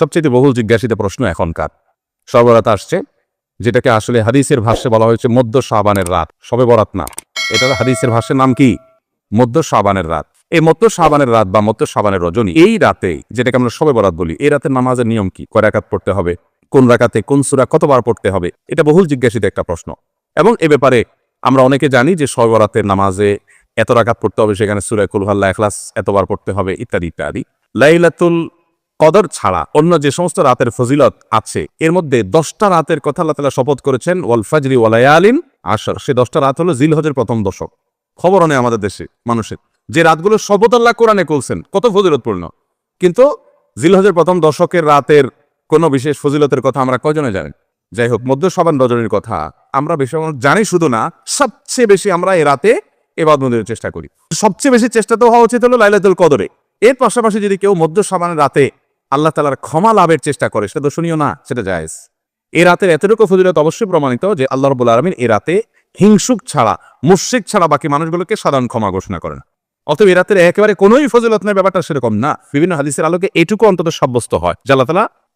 সবচেয়ে বহুল জিজ্ঞাসিত প্রশ্ন এখনকার। সবরাত আসছে, যেটাকে আসলে হাদিসের ভাষ্যে বলা হয়েছে মধ্য সাবানের রাত। সবে বরাত না। এটা হাদিসের ভাষ্যের নাম কি? মধ্য সাবানের রাত। এই মধ্য সাবানের রাত বা মধ্য সাবানের রজনী, এই রাতে যেটাকে আমরা সবে বরাত বলি, এই রাতের নামাজের নিয়ম কি? কয় রাকাত পড়তে হবে? কোন রাকাতে কোন সুরা কতবার পড়তে হবে? এটা বহুল জিজ্ঞাসিত একটা প্রশ্ন। এবং এ ব্যাপারে আমরা অনেকে জানি যে সবে বরাতের নামাজে এত রাকাত পড়তে হবে, সেখানে সুরায় কুলহাল্লা এখলাস এতবার পড়তে হবে, ইত্যাদি ইত্যাদি। লাইলাতুল কদর ছাড়া অন্য যে সমস্ত রাতের ফজিলত আছে, এর মধ্যে দশটা রাতের কথা আল্লাহ তালা শপথ করেছেন, ওয়াল ফাজরি ওয়ালায়ালিন আশর। সে দশটা রাত হলো জিলহজের প্রথম দশক। খবর নেই আমাদের দেশে, মানুষের। যে রাতগুলো শপথ আল্লাহ কোরআনে করছেন, কত ফজিলতপূর্ণ। কিন্তু জিলহজের প্রথম দশকের রাতের কোনো বিশেষ ফজিলতের কথা আমরা কজনে জানি? যাই হোক মধ্য সবান রজনীর কথা আমরা বেশি জানি শুধু না, সবচেয়ে বেশি আমরা এ রাতে এবাদ মন্দিরের চেষ্টা করি। সবচেয়ে বেশি চেষ্টা তো হওয়া উচিত হলো লাইলাতুল কদরে। এর পাশাপাশি যদি কেউ মধ্য সাবানের রাতে আল্লাহ তালার ক্ষমা লাভের চেষ্টা করে, সেটা দর্শনীয় না, সেটা জায়েজ। এ রাতের এতটুকু ফজিলত অবশ্যই প্রমাণিত যে আল্লাহ রবুল আলমিন এ রাতে হিংসুক ছাড়া, মুশ্রিক ছাড়া বাকি মানুষগুলোকে সাধারণ ক্ষমা ঘোষণা করেন। অতএব এ রাতের একেবারে কোনোই ফজিলত নয়, ব্যাপারটা সেরকম না। বিভিন্ন হাদিসের আলোকে এটুকু অন্তত সাব্যস্ত হয় যে আল্লাহ তালা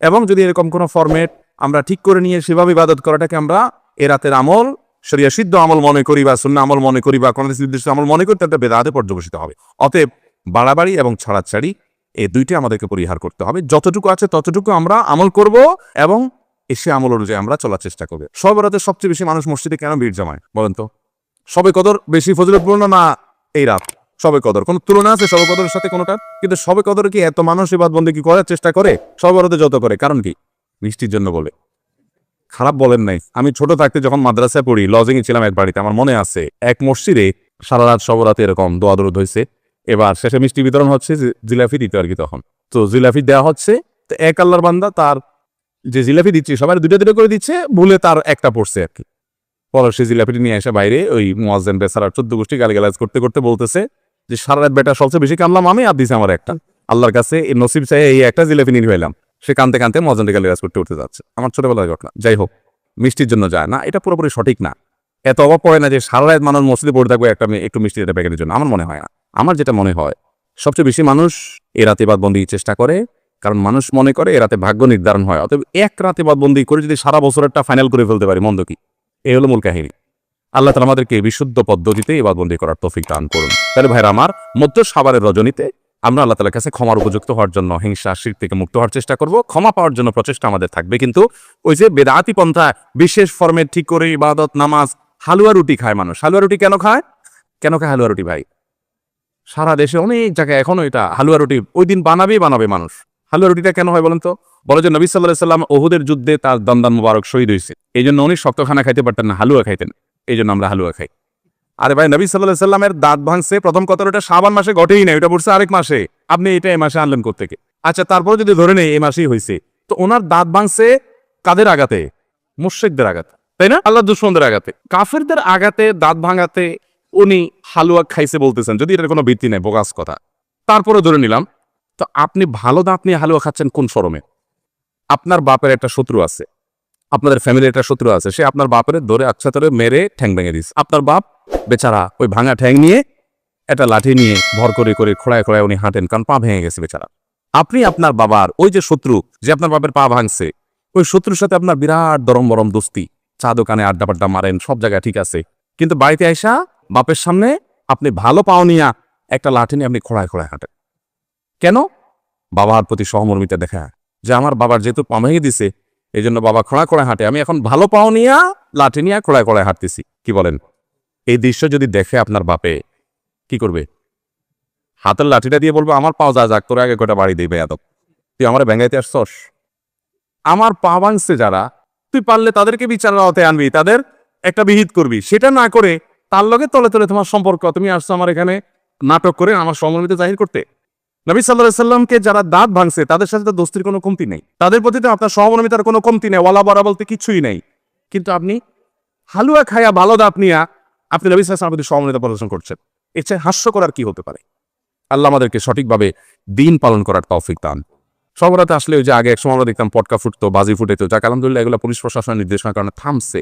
এবং যদি এরকম কোনো ফরম্যাট আমরা ঠিক করে নিয়ে সেভাবে ইবাদত করাটাকে আমরা এ রাতের আমল, শরিয়া সিদ্ধ আমল মনে করি বা শূন্য আমল মনে করি বা কোনো নির্দিষ্ট আমল মনে করি, তাতে বেদাতে পর্যবেসিত হবে। অতএব বাড়াবাড়ি এবং ছাড়াছাড়ি এই দুইটি আমাদেরকে পরিহার করতে হবে। যতটুকু আছে ততটুকু আমরা আমল করব এবং এসে আমল অনুযায়ী আমরা চলার চেষ্টা করব। সব রাতে সবচেয়ে বেশি মানুষ মসজিদে কেন ভিড় জমায় বলেন তো? সবে কদর বেশি ফজিলতপূর্ণ না এই রাত? সবে কদর। কোনো তুলনা আছে সবে কদরের সাথে কোনোটা কিন্তু সবে কদর কি এত মানুষ এবার বন্দী কি করার চেষ্টা করে? সবে রাতে যত করে। কারণ কি? বৃষ্টির জন্য বলে। খারাপ বলেন নাই। আমি ছোট থাকতে যখন মাদ্রাসায় পড়ি লজিং এ ছিলাম এক বাড়িতে, আমার মনে আছে, এক মসজিদে সারা রাত সবরাতে এরকম দোয়া দরুদ হয়েছে এবার শেষে মিষ্টি বিতরণ হচ্ছে জি- জিলাপি দিতে আর কি তখন। তো জিলাফি দেওয়া হচ্ছে, তো এক আল্লাহর বান্দা তার যে জিলাপি দিচ্ছে, সবাই দুটো দুটো করে দিচ্ছে, ভুলে তার একটা পড়ছে আর কি। পরে সে জিলাপিটি নিয়ে এসে বাইরে ওই মোয়াজ্জেন বেসারা চোদ্দ গোষ্ঠী গালিগালাজ করতে করতে বলতেছে যে সারা রাত বেটা সবচেয়ে বেশি কামলাম আমি, আর দিছে আমার একটা। আল্লাহর কাছে এই নসিব চাই এই একটা জিলাপি নিয়ে ফেলাম সে কানতে কানতে মজানটি গালিগাজ করতে উঠতে যাচ্ছে। আমার ছোটবেলার ঘটনা। যাই হোক, মিষ্টির জন্য যায় না। এটা পুরোপুরি সঠিক না। এত অভাব পড়ে না যে সারা রাত মানুষ মসজিদে পড়ে থাকবে একটা একটু মিষ্টি একটা প্যাকেটের জন্য। আমার মনে হয় না। আমার যেটা মনে হয়, সবচেয়ে বেশি মানুষ এ রাতে বাদবন্দি চেষ্টা করে, কারণ মানুষ মনে করে এ রাতে ভাগ্য নির্ধারণ হয়। অতএব এক রাতে বাদবন্দি করে যদি সারা বছরেরটা ফাইনাল করে ফেলতে পারি, মন্দ কি? এই হলো মূল কাহিনী। আল্লাহ তালা আমাদেরকে বিশুদ্ধ পদ্ধতিতে এবাদবন্দি করার তৌফিক দান করুন। তাহলে ভাইরা আমার, মধ্য সাবারের রজনীতে আমরা আল্লাহ তালার কাছে ক্ষমার উপযুক্ত হওয়ার জন্য, হিংসা, শির থেকে মুক্ত হওয়ার চেষ্টা করব। ক্ষমা পাওয়ার জন্য প্রচেষ্টা আমাদের থাকবে। কিন্তু ওই যে বেদাতি পন্থা, বিশেষ ফর্মে ঠিক করে ইবাদত, নামাজ, হালুয়া রুটি খায় মানুষ। হালুয়া রুটি কেন খায়? কেন খায় হালুয়া রুটি ভাই? সারা দেশে অনেক জায়গায় এখনও এটা হালুয়া রুটি ওই দিন বানাবেই বানাবে মানুষ। হালুয়া রুটিটা কেন হয় বলেন তো? বলে যে নবী সাল্লাহ সাল্লাম ওহুদের যুদ্ধে তার দন্দান মুবারক শহীদ হয়েছে। এই জন্য উনি শক্ত খানা খাইতে পারতেন না, হালুয়া খাইতেন। এই জন্য আমরা হালুয়া খাই। আরে ভাই, নবী সাল্লাহ সাল্লামের দাঁত ভাঙছে, প্রথম কথা ওটা সাবান মাসে ঘটেই না ওটা পড়ছে আরেক মাসে। আপনি এটা এই মাসে আনলেন কোথেকে আচ্ছা তারপরে যদি ধরে নেই, এই মাসেই হয়েছে তো ওনার দাঁত ভাঙছে কাদের আগাতে মুর্শেকদের আগাতে তাই না? আল্লাহ দুশ্মনদের আগাতে কাফেরদের আগাতে দাঁত ভাঙাতে উনি হালুয়া খাইছে বলতেছেন, যদি এটার কোনো ভিত্তি নেই, বোগাস কথা। তারপরে ধরে নিলাম, তো আপনি ভালো দাঁত নিয়ে হালুয়া খাচ্ছেন কোন শরমে? আপনার বাপের একটা শত্রু আছে। আপনাদের ফ্যামিলি একটা শত্রু আছে, সে আপনার বাপের ধরে আচ্ছা ধরে মেরে ঠ্যাং ভেঙে দিস আপনার বাপ বেচারা ওই ভাঙা ঠ্যাং নিয়ে একটা লাঠি নিয়ে ভর করে করে খোড়ায় খোড়ায় উনি হাঁটেন, কারণ পা ভেঙে গেছে বেচারা। আপনি আপনার বাবার, ওই যে শত্রু যে আপনার বাপের পা ভাঙছে, ওই শত্রুর সাথে আপনার বিরাট দরম বরম দোস্তি, চা দোকানে আড্ডা পাড্ডা মারেন, সব জায়গায় ঠিক আছে। কিন্তু বাড়িতে আইসা বাপের সামনে আপনি ভালো পাও নিয়া একটা লাঠি নিয়ে আপনি খোড়ায় খোড়ায় হাঁটেন। কেন? বাবার প্রতি সহমর্মিতা দেখা যে আমার বাবার যেহেতু পা ভেঙে দিছে এই জন্য বাবা খোঁড়া খোঁড়া হাঁটে। আমি এখন ভালো পাও নিয়া, লাঠি নিয়ে খোড়ায় খোড়ায় হাঁটতেছি। কি বলেন? এই দৃশ্য যদি দেখে আপনার বাপে, কি করবে? হাতের লাঠিটা দিয়ে বলব, আমার পাও যা যাক, তোরা আগে কটা বাড়ি দিবে এত। তুই আমার ব্যাঙ্গাইতে আসছস? আমার পা ভাঙছে যারা, তুই পারলে তাদেরকে বিচার আওতায় আনবি, তাদের একটা বিহিত করবি। সেটা না করে তার লগে তলে তলে তোমার সম্পর্ক। তুমি আসছো আমার এখানে নাটক করে আমার সমর্মিত জাহির করতে। নবী সাল্লাহ সাল্লামকে যারা দাঁত ভাঙছে, তাদের সাথে তো দোস্তির কোনো কমতি নেই। তাদের প্রতি তো আপনার সহমর্মিতার কোনো কমতি নেই, ওয়ালা বরা বলতে কিছুই নেই। কিন্তু আপনি হালুয়া খায়া ভালো দাঁত নিয়া আপনি নবী সাল্লামের প্রতি সহমর্মিতা প্রদর্শন করছেন। এর চেয়ে হাস্য করার কি হতে পারে? আল্লাহ আমাদেরকে সঠিকভাবে দিন পালন করার তৌফিক দান। সবরাতে আসলে ওই যে আগে একসময় আমরা দেখতাম পটকা ফুটতো, বাজি ফুটেতো, যাক, আলহামদুলিল্লাহ এগুলো পুলিশ প্রশাসনের নির্দেশনার কারণে থামছে।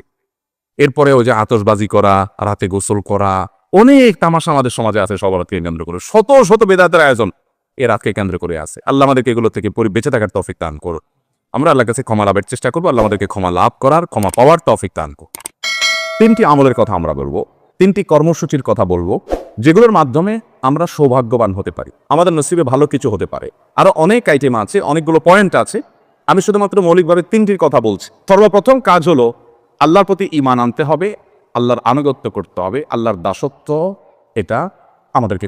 এরপরে ওই যে আতশবাজি করা, রাতে গোসল করা, অনেক তামাশা আমাদের সমাজে আছে সবরাতকে কেন্দ্র করে। শত শত বেদাতের আয়োজন। এ রাতকে কেন্দ্র করে আছে। আল্লাহ আমাদেরকে এগুলো থেকে বেঁচে থাকার তৌফিক দান করুন। আমরা আল্লাহর কাছে ক্ষমা লাভের চেষ্টা করব, আল্লাহ আমাদেরকে ক্ষমা লাভ করার, ক্ষমা পাওয়ার তৌফিক দান করুন। তিনটি আমলের কথা আমরা বলব, তিনটি কর্মসূচির কথা বলব, যেগুলোর মাধ্যমে আমরা সৌভাগ্যবান হতে পারি। আমাদের নসিবে ভালো কিছু হতে পারে। আরও অনেক আইটেম আছে, অনেকগুলো পয়েন্ট আছে। আমি শুধুমাত্র মৌলিকভাবে তিনটির কথা বলছি। সর্বপ্রথম কাজ হলো, আল্লাহর প্রতি ইমান আনতে হবে, আল্লাহর আনুগত্য করতে হবে, আল্লাহর দাসত্ব, এটা আমাদেরকে